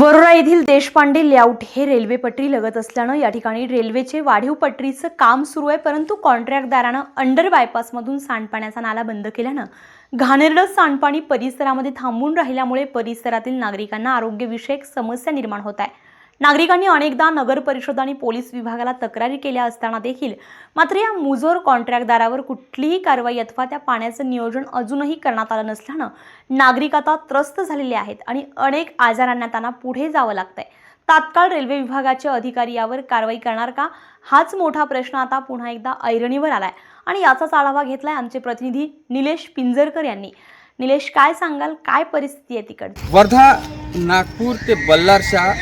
वरोरा येथील देशपांडे लेआउट हे रेल्वे पटरी लगत असल्यानं या ठिकाणी रेल्वेचे वाढीव पटरीचं काम सुरू आहे परंतु कॉन्ट्रॅक्टदारानं अंडर बायपासमधून सांडपाण्याचा नाला बंद केल्यानं घाणेरडं सांडपाणी परिसरामध्ये थांबून राहिल्यामुळे परिसरातील नागरिकांना आरोग्यविषयक समस्या निर्माण होत आहे. नागरिकांनी अनेकदा नगर परिषद आणि पोलीस विभागाला तक्रारी केल्या असताना देखील मात्र या मुजोर कॉन्ट्रॅक्टदारावर कुठलीही कारवाई अथवा त्या पाण्याचं नियोजन अजूनही करण्यात आलं नसल्यानं नागरिक आता त्रस्त झालेले आहेत आणि अनेक आजारांना त्यांना पुढे जावं लागतंय. तात्काळ रेल्वे विभागाचे अधिकारी यावर कारवाई करणार का? हाच मोठा प्रश्न आता पुन्हा एकदा ऐरणीवर आलाय. आणि याचाच आढावा घेतलाय आमचे प्रतिनिधी निलेश पिंजरकर यांनी. निलेश काय सांगाल? काय परिस्थिती आहे तिकडची? वर्धा नागपूर ते बल्लारशा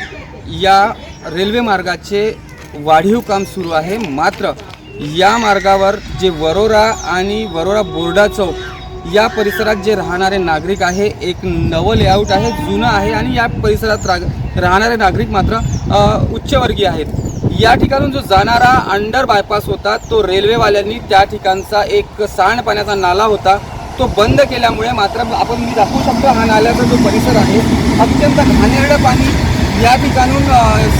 या रेल्वे मार्गाचे वाढीव काम सुरू आहे. मात्र या मार्गावर जे वरोरा आणि वरोरा बोर्डा चौक या परिसरात जे राहणारे नागरिक आहे एक नवं लेआउट आहे जुनं आहे आणि या परिसरात राग राहणारे नागरिक मात्र उच्चवर्गीय आहेत. या ठिकाणून जो जाणारा अंडर बायपास होता तो रेल्वेवाल्यांनी त्या ठिकाणचा एक सांडपाण्याचा नाला होता. तो बंद केल्यामुळे मात्र आपण मी दाखवू शकतो हा नाल्याचा जो परिसर आहे अत्यंत घाणेरडं पाणी या ठिकाणून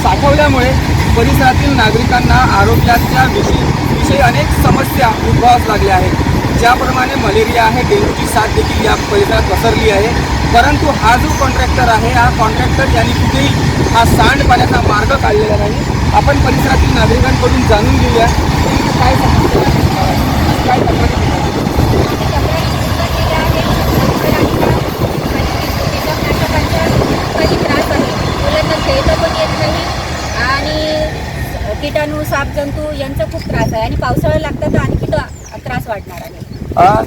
साठवल्यामुळे परिसरातील नागरिकांना आरोग्याच्या विषयी विषयी अनेक समस्या उद्भवास लागल्या आहेत. ज्याप्रमाणे मलेरिया आहे डेंग्यूची साथ देखील या परिसरात पसरली आहे. परंतु हा जो कॉन्ट्रॅक्टर आहे हा कॉन्ट्रॅक्टर यांनी कुठेही हा सांडपाण्याचा मार्ग काढलेला नाही. आपण परिसरातील नागरिकांकडून जाणून घेऊया. काय समस्या आहे. काय तक्रारी आहेत? काही त्रास आहे मुलांना खेळता पण येत नाही आणि किटाणू साप जंतू यांचा खूप त्रास आहे. आणि पावसाळा लागतात तर आणखी तो त्रास वाढणार आहे.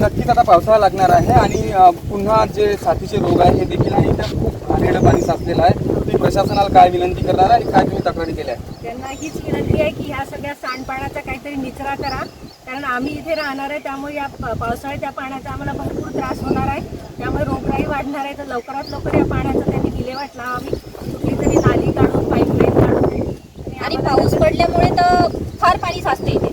नक्कीच आता पावसाळा लागणार आहे आणि पुन्हा जे साथीचे रोग आहे हे देखील आहे इथं खूप घाणेरडं पाणी साचलेलं आहे. तुम्ही प्रशासनाला काय विनंती करणार आहे आणि काय तुम्ही तक्रारी केल्या? त्यांना हीच विनंती आहे की ह्या सगळ्या सांडपाण्याचा काहीतरी निचरा करा. कारण आम्ही इथे राहणार आहे त्यामुळे या पावसाळ्यात या पाण्याचा आम्हाला भरपूर त्रास होणार आहे. त्यामुळे रोगराई वाढणार आहे. तर लवकरात लवकर या पाण्याचा त्यांनी विल्हेवाट लावावी. कुठली तरी नाली काढून पाईपलाईन काढून आणि आम्हाला पाऊस पडल्यामुळे तर फार पाणी साचते इथे.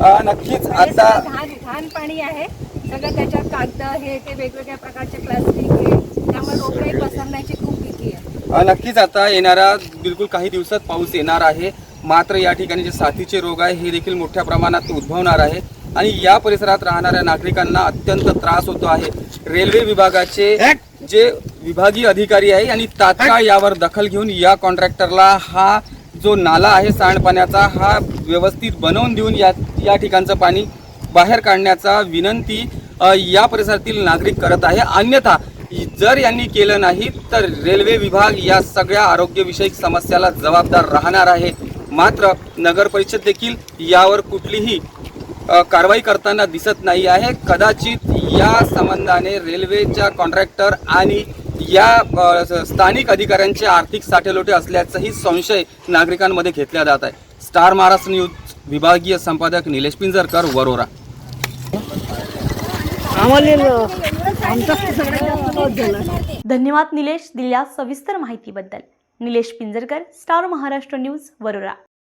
अ, नक्कीच. हे आता सगळं घाण घाण पाणी आहे. सगळं त्याच्यात कागद हे ते वेगवेगळ्या प्रकारचे प्लास्टिक हे त्यामुळे रोगराई पसरण्याची खूप भीती आहे. अ, नक्कीच. आता येणाऱ्या बिलकुल काही दिवसात पाऊस येणार आहे. मात्र या ठिकाणी जे साथीचे रोग आहे हे देखील मोठ्या प्रमाणात उद्भवणार आहे. आणि या परिसरात राहणाऱ्या नागरिकांना अत्यंत त्रास होतो आहे. रेल्वे विभागाचे जे विभागीय अधिकारी आहे आणि तात्काळ यावर दखल घेऊन या कॉन्ट्रॅक्टरला हा जो नाला आहे सांडपाण्याचा हा व्यवस्थित बनवून देऊन या या ठिकाणचं पाणी बाहेर काढण्याचा विनंती या परिसरातील नागरिक करत आहे. अन्यथा जर यांनी केलं नाही तर रेल्वे विभाग या सगळ्या आरोग्यविषयक समस्याला जबाबदार राहणार आहे. मात्र नगर परिषद देखील यावर कुठलीही कारवाई करताना दिसत नाही आहे. कदाचित या संबंधाने रेल्वेच्या कॉन्ट्रॅक्टर आणि या स्थानिक अधिकाऱ्यांचे आर्थिक साठेलोटे असल्याचाही संशय नागरिकांमध्ये घेतला जात आहे. स्टार महाराष्ट्र न्यूज विभागीय संपादक निलेश पिंजरकर वरोरा. धन्यवाद निलेश दिलेल्या सविस्तर माहितीबद्दल. Nilesh Pinjarkar Star Maharashtra News Warora.